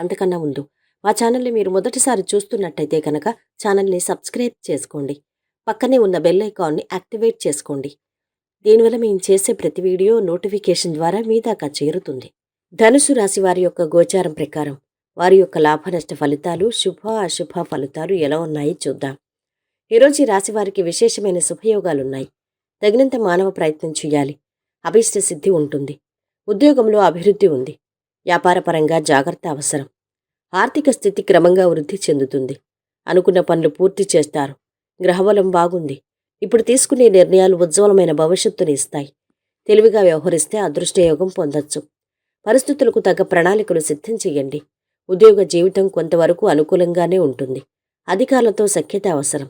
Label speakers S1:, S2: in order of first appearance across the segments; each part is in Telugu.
S1: అంతకన్నా ముందు మా ఛానల్ని మీరు మొదటిసారి చూస్తున్నట్టయితే కనుక ఛానల్ని సబ్స్క్రైబ్ చేసుకోండి. పక్కనే ఉన్న బెల్ ఐకాన్ని యాక్టివేట్ చేసుకోండి. దీనివల్ల మేము చేసే ప్రతి వీడియో నోటిఫికేషన్ ద్వారా మీ దాకా చేరుతుంది. ధనుసు రాశి వారి యొక్క గోచారం ప్రకారం వారి యొక్క లాభనష్ట ఫలితాలు శుభ అశుభ ఫలితాలు ఎలా ఉన్నాయి చూద్దాం. ఈరోజు ఈ రాశి వారికి విశేషమైన శుభయోగాలున్నాయి. తగినంత మానవ ప్రయత్నం చేయాలి. అభీష్ట సిద్ధి ఉంటుంది. ఉద్యోగంలో అభివృద్ధి ఉంది. వ్యాపారపరంగా జాగ్రత్త అవసరం. ఆర్థిక స్థితి క్రమంగా వృద్ధి చెందుతుంది. అనుకున్న పనులు పూర్తి చేస్తారు. గ్రహబలం బాగుంది. ఇప్పుడు తీసుకునే నిర్ణయాలు ఉజ్వలమైన భవిష్యత్తుని ఇస్తాయి. తెలివిగా వ్యవహరిస్తే అదృష్టయోగం పొందొచ్చు. పరిస్థితులకు తగ్గ ప్రణాళికలు సిద్ధం చేయండి. ఉద్యోగ జీవితం కొంతవరకు అనుకూలంగానే ఉంటుంది. అధికారులతో సఖ్యత అవసరం.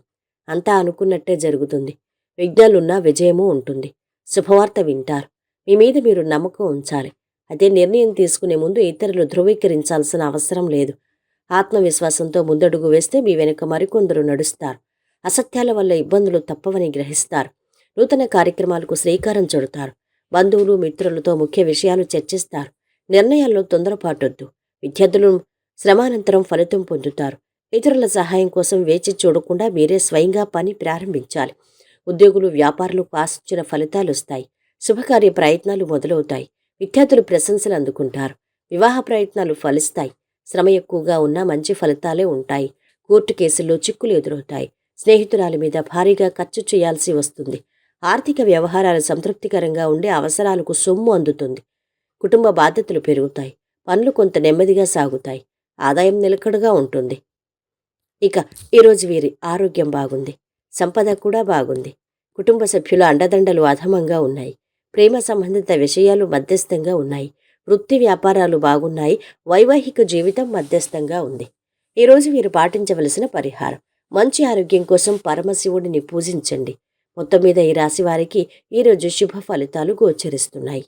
S1: అంతా అనుకున్నట్టే జరుగుతుంది. విఘ్నాలున్నా విజయమూ ఉంటుంది. శుభవార్త వింటారు. మీ మీద మీరు నమ్మకం ఉంచాలి. అదే నిర్ణయం తీసుకునే ముందు ఇతరులు ధృవీకరించాల్సిన అవసరం లేదు. ఆత్మవిశ్వాసంతో ముందడుగు వేస్తే మీ వెనుక మరికొందరు నడుస్తారు. అసత్యాల వల్ల ఇబ్బందులు తప్పవని గ్రహిస్తారు. నూతన కార్యక్రమాలకు శ్రీకారం చుడతారు. బంధువులు మిత్రులతో ముఖ్య విషయాలు చర్చిస్తారు. నిర్ణయాల్లో తొందరపాటొద్దు. విద్యార్థులు శ్రమానంతరం ఫలితం పొందుతారు. ఇతరుల సహాయం కోసం వేచి చూడకుండా మీరే స్వయంగా పని ప్రారంభించాలి. ఉద్యోగులు వ్యాపారులకు ఆశించిన ఫలితాలు వస్తాయి శుభకార్య ప్రయత్నాలు మొదలవుతాయి. విద్యార్థులు ప్రశంసలు అందుకుంటారు. వివాహ ప్రయత్నాలు ఫలిస్తాయి. శ్రమ ఎక్కువగా ఉన్నా మంచి ఫలితాలే ఉంటాయి. కోర్టు కేసుల్లో చిక్కులు ఎదురవుతాయి. స్నేహితురాలి మీద భారీగా ఖర్చు చేయాల్సి వస్తుంది. ఆర్థిక వ్యవహారాలు సంతృప్తికరంగా ఉండే అవసరాలకు సొమ్ము అందుతుంది. కుటుంబ బాధ్యతలు పెరుగుతాయి. పనులు కొంత నెమ్మదిగా సాగుతాయి. ఆదాయం నిలకడగా ఉంటుంది. ఇక ఈరోజు వీరి ఆరోగ్యం బాగుంది. సంపద కూడా బాగుంది. కుటుంబ సభ్యుల అండదండలు అధమంగా ఉన్నాయి. ప్రేమ సంబంధిత విషయాలు మధ్యస్థంగా ఉన్నాయి. వృత్తి వ్యాపారాలు బాగున్నాయి. వైవాహిక జీవితం మధ్యస్థంగా ఉంది. ఈరోజు వీరు పాటించవలసిన పరిహారం. మంచి ఆరోగ్యం కోసం పరమశివుడిని పూజించండి. మొత్తం మీద ఈ రాశి వారికి ఈరోజు శుభ ఫలితాలు గోచరిస్తున్నాయి.